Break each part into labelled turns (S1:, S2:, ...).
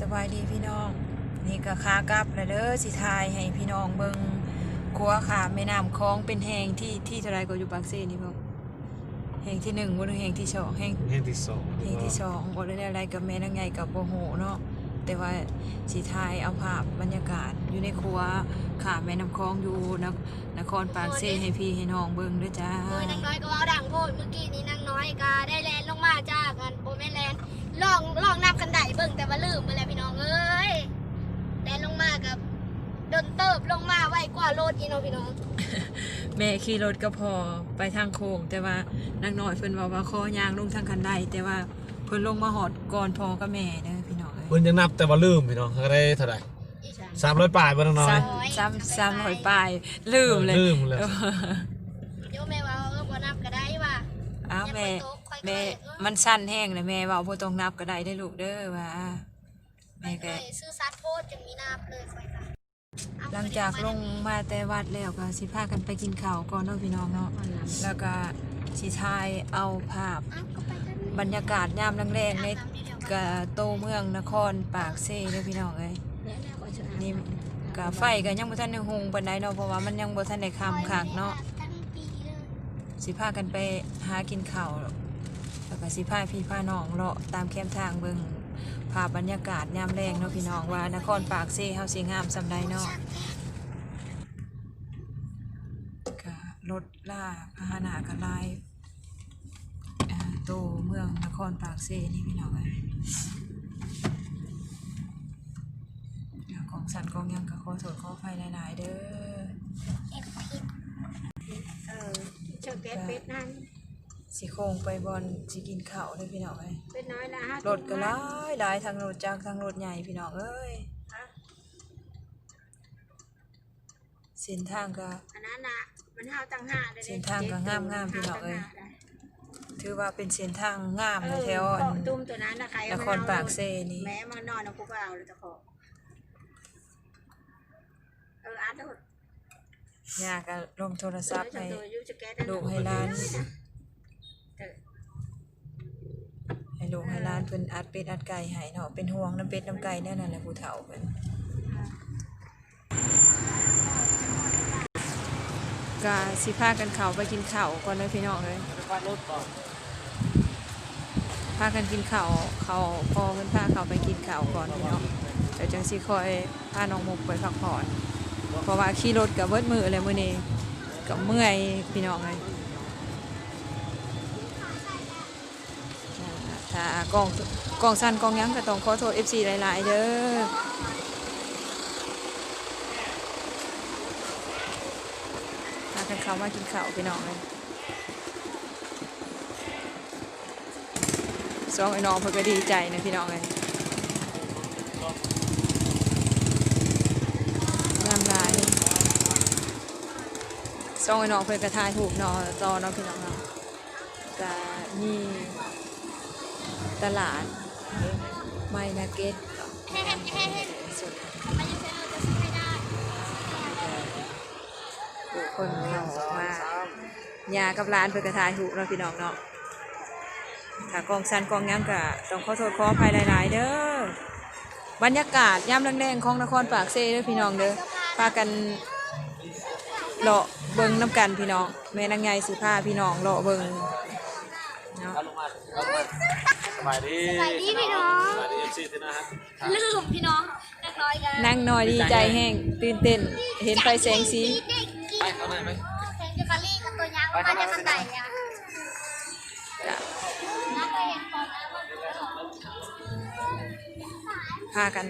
S1: สบายดีพี่น้อง นี่ก็ขากลับแล้วเด้อสิทายให้พี่น้องเบิงขัวขาแม่น้ำคลองเป็นแหงที่ที่เท่าไรก็อยู่ปากเซนี่พ่อแหงที่หนึ่งบ่หรือแหงที่สองแหง
S2: แห่งที่สอง
S1: แหงที่สองบ่ได้อะไรกับแม่นางไงกับโบโหเนาะ แต่ว่าสิทายเอาภาพบรรยากาศอยู่ในครัวขาแม่น้ำคลองอยู่นคนครปากเซให้พี่ให้น้องเบิงด้วยจ้า
S3: โอ้ยนางน้อยก็ว่าดังโพดเมื่อกี้นี้นางน้อยก็ได้แลนลงมาจากกันโบแม่นแลนลองลองนับกันได้เบิ่งแต่ว่าลืมไปแล้วพี่น้องเอ้ยแลนลงมากับโดนเติบลงมาไวกว่ารถอีโนพี่น้อง
S1: แม่ขี่รถก็พอไปทางโค้งแต่ว่านางน้อยเพิ่นว่าว่าคอยางลงทางคันไดแต่ว่าเพิ่นลงมาหอดก่อนพอกับแม่เด้อพี่น้อง เอ้ย
S2: เพิ่นยังนับแต่ว่าลืมพี่น้องเขาได้เท่าไหร่
S3: อีฉัน
S2: สามร้อยป่ายบ่น้องน้อย
S1: ซ้ำซ้ำซ้ำหอยปลายลืมเลย
S2: ลืมเลย
S1: เออ
S3: โยแม่ว่าเออบ่นับก็ได้ว่ะ
S1: อ้าวแม่
S3: ยังบ่ตกค่อยๆ
S1: แม่
S3: เออ
S1: มันสั้นแห้งเลยแม่เว่าบ่ต้องนับก็ได้ได้อลูกเด้อว่า
S3: ไม่
S1: แม่
S3: เค
S1: ก็
S3: ยซื้อซัดโพดจึงมีนับเลยค่อยค่ะเอ
S1: หลังจากลงมาแต่วัดแล้วก็สิพากันไปกินข้าวก่อนเนาะพี่น้องเนาะแล้วก็สิทายเอาภาพ
S3: เอ้าก็ไปกัน
S1: บรรยากาศยามแรงๆในกะโตเมืองนครปากเซ่เด้อพี่น้องเอ้ย
S3: นี่
S1: กะไฟก็ยังบ่ทันได้หุงปานใดเนาะเพราะว่ามันยังบ่ทันได้ค่ำคักเนาะ
S3: ทั้งปีเลย
S1: สิพากันไปหากินข้าวแล้วก็สิพาพี่พาน้องเลาะตามแคมทางเบิ่งภาพบรรยากาศยามแรงเนาะพี่น้องว่านครปากเซ่เฮาสิงามซำใดเนาะก็รถล่าพาหนะก็หลายอ่ โตเมืองนครปากเซ่นี่พี่น้องเอ้ยอ่าของสันของหยังก็ขอโทษขออภัยหลายๆเด้อ
S3: เอ็ดผิดเออเชิญแก๊สเป็ดนั่น
S1: สิโคงไปบอลสิกินข้าวเลยพี่น้องเอ้ย
S3: เป็ดน้อยละฮะ
S1: รถก็หลายหลายทางรถจักรทางรถใหญ่พี่น้องเอ้ยเส้นทางก็
S3: อันนั้นน่ะมันห้าวตั้งห้าเลย
S1: เส้นทางก็งามๆพี่น้องเอ้ย ถือว่าเป็นเส้นทางงาม
S3: เอ
S1: เลย
S3: อ
S1: แถวอั
S3: เกาะ
S1: น
S3: ตุ้มตัวนั้นนะใคร
S1: นครปากเซนี่
S3: แม่มันนอนเอากูก็เอาเลยตะขอเอออาร์ตโดด
S1: ยาก็ลมโทรศัพท์ให้
S3: เออยูจะแก๊ส
S1: ลูกให้หลาน ให้ลูกให้หร้านเพิ่นอัดเป็ดอัดไก่ให้เนาะเป็นห่วงน้ำเป็ดน้ำไก่แน่นั่นแหละผู้เฒ่าเพิ่นก็สิพากันเข้าไปกินข้าวก่อนเลยพี่น้องเอ้ย
S2: รถก่อน
S1: พากันกินข้าวเขาวพอเพิ่นพาเขาไปกินข้าวก่อนพี่น้องเดี๋ยวจังสิคอยพาน้องมุกไปพักผ่อนเพราะว่าขี่รถกับเบิดมือเลยมื้อนี้กับเมื่อยพี่น้องเลยถ้ากองกองสั้นกองยังก็ต้องขอโทษ FC หลาย ๆ เด้อพากันเข้ามากินข้าวพี่น้องเลย สองไอ้น้องเพิ่นก็ดีใจนะพี่น้องเลยงามหลายสองไอ้น้องเพิ่นก็ถ่ายรูปเนาะต่อเนาะพี่น้องเนาะก็มีตลาดไมนาเก็ตสุดคนเข้าออกมายากับร้านเพิ่นก็ถ่ายรูปเนาะพี่น้องเนาะ ถ้ากองซันกองหยังก็ต้องขอโทษขออภัยหลายๆ เด้อบรรยากาศยามแรงๆของนครปากเซ่เด้อพี่น้องเด้อพากันเลาะเบิ่งน้ำกันพี่น้องแม่นางใหญ่สิพาพี่น้องเลาะเบิ่งเนาะ
S2: เอาลงมาเอาลงมาสบายดี
S3: สบายดีพี่น้อง
S2: สบายดีเอฟซีที่นะฮะ
S3: ลืมพี่น้องเล็กน้อยกัน
S1: นั่งน้อยดีใจแห้งตื่นเต้นเห็นไฟแสงสี
S2: ไปเข้าในไหม
S3: แข่งจะคารี่กับตัวยังมาจะกันไหนอะ
S1: จ้ะ พากัน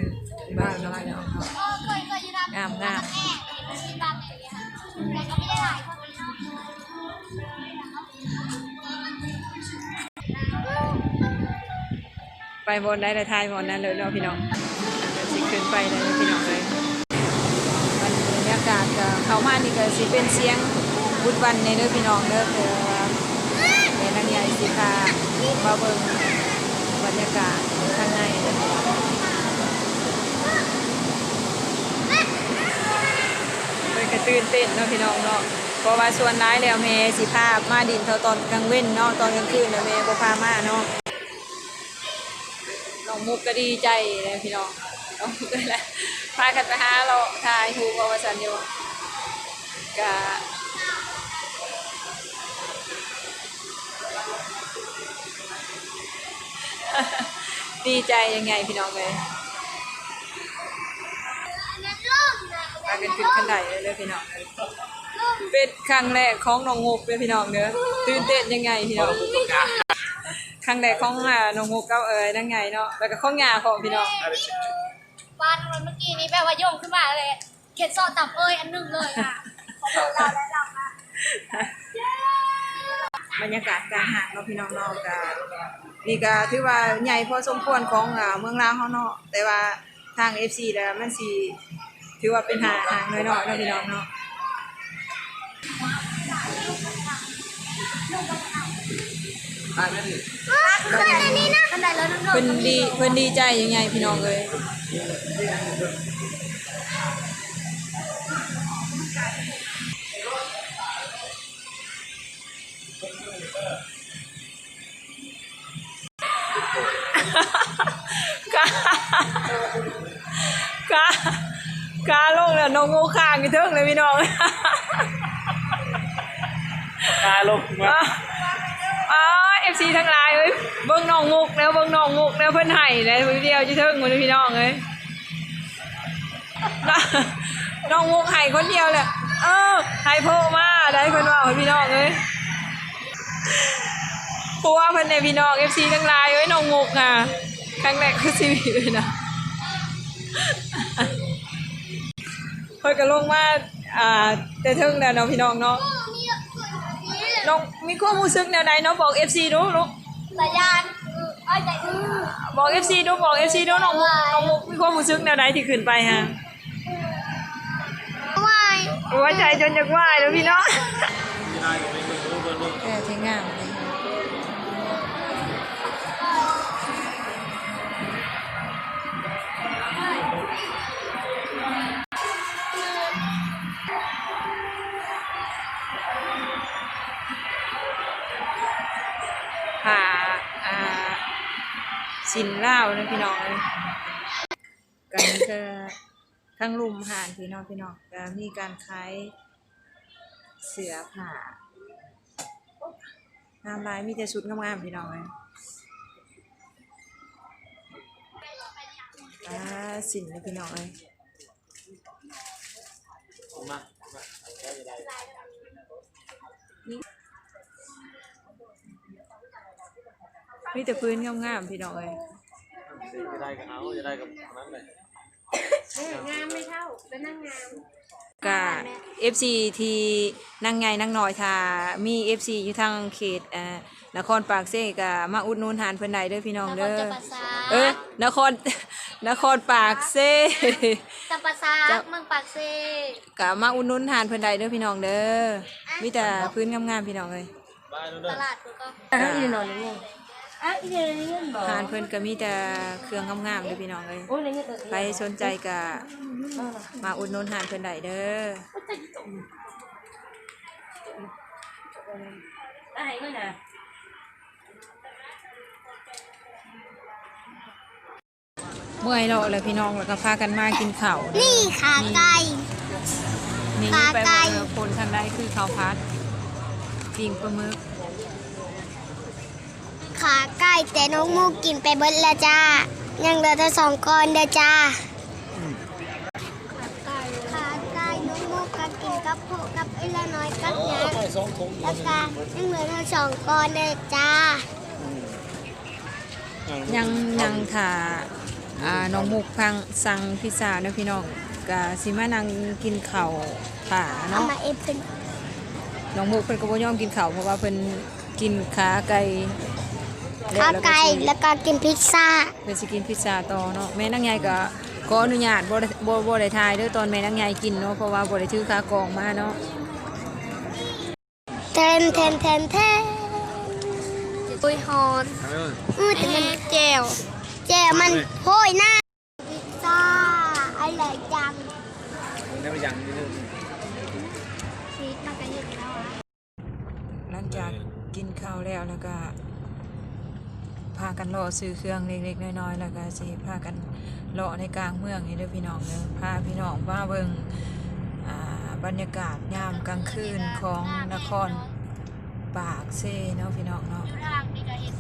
S1: บิ่งเนาะพี่น้องเนาะ
S3: เคยเคยยืน
S1: งามงาม
S3: แม่เห็นที่บ้านเลยค่ะแต่ก็ไม่ได้หลาย
S1: ไปบนได้เลยทายบนนั้นเลยเนาะพี่น้องสิขึ้นไปเลยพี่น้องเลยบรรยากาศเขามานี่ก็สิเป็นเสียงบุญวันในเด้อพี่น้องเด้อเด้อแม่นางใหญ่สิพามาเบิ่งบรรยากาศข้างในเด้อ พิ่นก็ตื่นเต้นเนาะพี่น้องเนาะเพราะว่าส่วนร้ายแล้วแม่สิพามาดินเท่าตอนกลางเว้นเนาะตอนกลางคืนน่ะแม่บ่พามาเนาะน้องมุกก็ดีใจเลยพี่น้องน้องมุกก็เลยพากันไปหาเราทายฮูกวาสันอยู่กะดีใจยังไงพี่น้องเลย กันขึ้นขันไดเลยเลยพี่น้องเอ้ยเป็นครั้งแรกของน้องมุกเลยพี่น้องเด้อตื่นเต้นยังไงพี่น้องครั้งแรกของอ่าน้องมุกเก้าเอ๋ยนั่งไงเนาะแล้วก็ข้องงาของพี่น้อง
S3: ปานมันเมื่อกี้นี้แบบว่าโยงขึ้นมาเลย เข็ดซอตับเอ้ยอันหนึงเลยค่ะขอบคุณเราและเราค่ะ
S1: บรรยากาศกลางหาดเนาะพี่น้องเนาะก็นี่ก็ถือว่าใหญ่พอสมควรของอ่าเมืองลาวเฮาเนาะแต่ว่าทาง FC แล้วมันสิ ถือว่าเป็นหาหางน้อยๆเนาะพี่น้องเนาะ
S2: ได้ไหมดิ
S3: ขึ้นอันนี้นะขึ้นได้แล้วน้อง
S1: เพิ่นดีเพิ่นดีใจยังไงพี่น้องเอ้ยกากา กาลงแล้วน้องงูข้างอยู่เทิงเลยพี่น้อง
S2: ตาลงมา
S1: อ๋อเอฟซีทั้งหลายเอ้ยเบิ่งน้องมุกแล้วเบิ่งน้องมุกแล้วเพิ่นไห้แล้ววิเดียวจะเทิงหมดเลยพี่น้องเอ้ยน้าน้องมุกไห้คนเดียวเลยเออไห้โพมาได้เพิ่นว่าให้พี่น้องเอ้ยเพราะว่าเพิ่นในพี่น้องเอฟซีทั้งหลายเอ้ยน้องมุกอะครั้งแรกคือชีวิตเลยนะ เพิ่นก็ลงมาอ่าแต่เทิงแล้วเนาะพี่น้องเนาะ
S3: นี่นี่
S1: น้องมีความรู้สึกแนวใดเนาะบอก FC ดูลูก
S3: สายานเอ้ยใจอือ
S1: บอก FC ดูบอก FC ดูน้องมุกน้องมุกมีความรู้สึกแนวใดที่ขึ้นไปฮะ
S3: วาย
S1: หัวใจจนจะไหวแล้วพี่น้อง
S2: ไม่ได้ก็ไม่รู้เบอร์ลูก
S1: แกเทงาม สินเล่าวนะพี่น้องเลยกันก็ทั้งลุมหานพี่น้องพี่น้องก็มีการขายเสือผ่างามลายมีแต่ชุดงามๆพี่น้องเลยอ่าสินเลยพี่น้องเลย
S2: มา มาได้ได้
S1: มีแต่พื้นงามๆพี่น้องเลย
S2: จะได้กับเอาจะได้กับนั้นเลย
S3: งามไม่เท่าเป็นนางงาม
S1: กะ FC ที่นั่งไงนั่งน้อยถ้ามี FC อยู่ทางเขตเอ่อนครปากเซ่ก็มาอุดหนุนหานเพิ่นได้เด้อพี่น้อง
S3: นค
S1: เด้
S3: ร
S1: อ
S3: จะประสา
S1: เออนครนครปากเซ่
S3: จะประสา
S1: จะ
S3: เมืองปากเซ
S1: ก็มาอุดหนุนหานเพิ่นได้เด้อพี่น้องเด้อมีแต่พื้นงามๆพี่น้องเอ้ย
S2: บ้านนู้น
S3: ต
S2: เด้อ
S3: ลาดกูก็
S1: อะอีนอน
S4: อะอีเดนเงินบอก
S1: หานเพิ่นก็มีแต่เครื่องงามๆเด้อพี่น้องเอ้ย
S4: โอ้ยเงินเออ
S1: ใครสนใจก็มาอุดหนุนหานเพิ่นได้เด้อ
S4: ได้เงินอะ
S1: เมื่อยแล้วเลยพี่น้องแล้วก็พากันมากินข้าวเด้อ
S3: นี่ขาไก่
S1: นี่
S3: ปลา
S1: ไป
S3: ไก่
S1: เมือคนทางใดคือข้าวพัดปิงปลาหมึก
S3: ขาไก่แต่น้องมูกินไปเบิดแล้วจ้า ยังเหลือแต่สองก้อนเด้อจ้าขาไก่น้องมูก็กินกับโผกับไอ้ละน้อยกับยักษ์
S2: ได้สองถุง
S3: แล้วก็ยังเหลือแต่สองก้อนเด้อจ้า
S1: ยังยังถ่าอ่าน้องมุกพังสั่งพิซซ่าเนาะพี่น้องก็สิมานั่งกินข้าวถ่า
S3: เอา
S1: เนาะ
S3: มาเอฟเป็น
S1: น้องมุกเพิ่นก็บ่ยอมกินข้าวเพราะว่าเพิ่นกินขาไก่ แล้ว
S3: ขา
S1: แล้ว
S3: ไก่
S1: สิ
S3: แล้วก็กินพิซซ่า
S1: เพิ่นสิกินพิซซ่าต่อเนาะแม่นางใหญ่ก็ขออนุญาตบ่ได้บ่บ่ได้ถ่ายเด้อตอนแม่นางใหญ่กินเนาะเพราะว่าบ่ได้ถือขากองมาเนาะ
S3: เทนเทนเทนเทนปุยฮอน
S2: เออ
S3: อือแต่มันแจวแจวมันโหยหน้าพิซซ่าอร่อยจัง
S2: ได้ไปยังนี่นึง
S3: ชีสมันก็หยุดแล้วอะ
S1: หลังจากกินข้าวแล้วแล้วก็ พากันเลาะซื้อเครื่องเล็กๆน้อยๆแล้วก็สิพากันเลาะในกลางเมืองนี่เด้อพี่น้องเด้อพาพี่น้องมาเบิ่งอ่าบรรยากาศยามกลางคืนของนครปากเซเนาะพี่น้องเนาะ
S3: อยู่ทางนี่ก็เห็น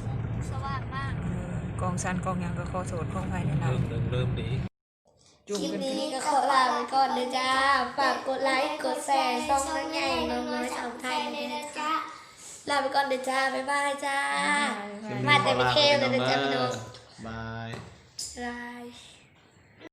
S3: สว่างมาก
S1: เออกองซันกองหยังก็ขอโทษขออภัยในหลา
S2: เริ่
S1: ย
S2: มเริ่มเริ่มดี
S1: จุ่ม
S3: คลิป
S1: กัน
S3: นี้ก็ขอลาไปก่อนเลยจ้า ฝากกดไลค์ กดแชร์ช่องนักใหญ่น้องน้อยสาวไทยเลยนะจ้า ลาไปก่อนเลยจ้า บ๊ายบายจ้า มาแต่ไม่เทพเลยนะจ้าพี่น้อง
S2: บาย
S3: บาย